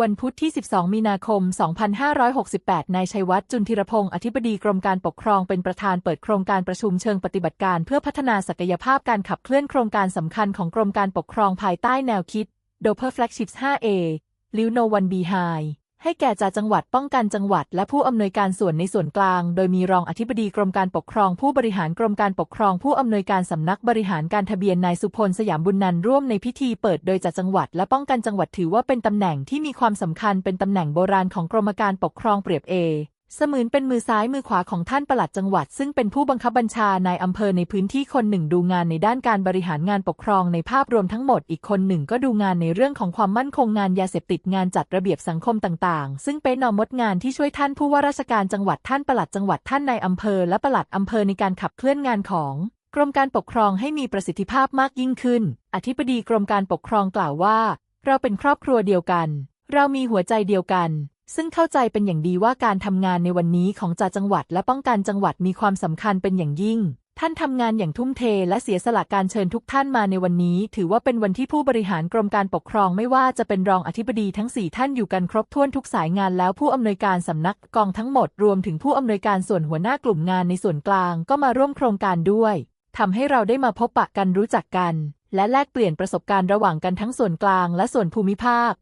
วันพุธที่ 12 มีนาคม 2568 นายชัยวัฒน์จุนธิรพงศ์อธิบดีกรมการปกครองเป็นประธานเปิดโครงการประชุมเชิงปฏิบัติการ เพื่อพัฒนาศักยภาพการขับเคลื่อนโครงการสำคัญของกรมการปกครองภายใต้แนวคิด Doper Flagships 5A Lino One B High ให้แก่จ่าจังหวัดป้องกันจังหวัด และผู้อำนวยการส่วนในส่วนกลาง โดยมีรองอธิบดีกรมการปกครอง ผู้บริหารกรมการปกครอง ผู้อำนวยการสำนักบริหารการทะเบียนนายสุพลสยามบุญนันร่วมในพิธีเปิดโดยจ่าจังหวัด และป้องกันจังหวัดถือว่าเป็นตำแหน่งที่มีความสำคัญเป็นตำแหน่งโบราณของกรมการปกครองเปรียบเอ เสมือนเป็นมือซ้ายมือขวาของท่านปลัดจังหวัด ซึ่งเป็นผู้บังคับบัญชาในอำเภอในพื้นที่คนหนึ่งดูงานในด้านการบริหารงานปกครองในภาพรวมทั้งหมดอีกคนหนึ่งก็ดูงานในเรื่องของความมั่นคงงานยาเสพติดงานจัดระเบียบสังคมต่างๆ ซึ่งเป็นนอมดงานที่ช่วยท่านผู้ว่าราชการจังหวัดท่านปลัดจังหวัดท่านในอำเภอและปลัดอำเภอในการขับเคลื่อนงานของกรมการปกครองให้มีประสิทธิภาพมากยิ่งขึ้น อธิบดีกรมการปกครองกล่าวว่า เราเป็นครอบครัวเดียวกัน เรามีหัวใจเดียวกัน ซึ่งเข้าใจเป็นอย่างดีว่าการทำงานในวันนี้ของจ่าจังหวัดและป้องกันจังหวัดมีความสำคัญเป็นอย่างยิ่ง ท่านทำงานอย่างทุ่มเทและเสียสละการเชิญทุกท่านมาในวันนี้ ถือว่าเป็นวันที่ผู้บริหารกรมการปกครองไม่ว่าจะเป็นรองอธิบดีทั้งสี่ท่านอยู่กันครบถ้วนทุกสายงานแล้วผู้อำนวยการสำนักกองทั้งหมดรวมถึงผู้อำนวยการส่วนหัวหน้ากลุ่มงานในส่วนกลางก็มาร่วมโครงการด้วยทำให้เราได้มาพบปะกันรู้จักกัน และแลกเปลี่ยนประสบการณ์ระหว่างกันทั้งส่วนกลางและส่วนภูมิภาค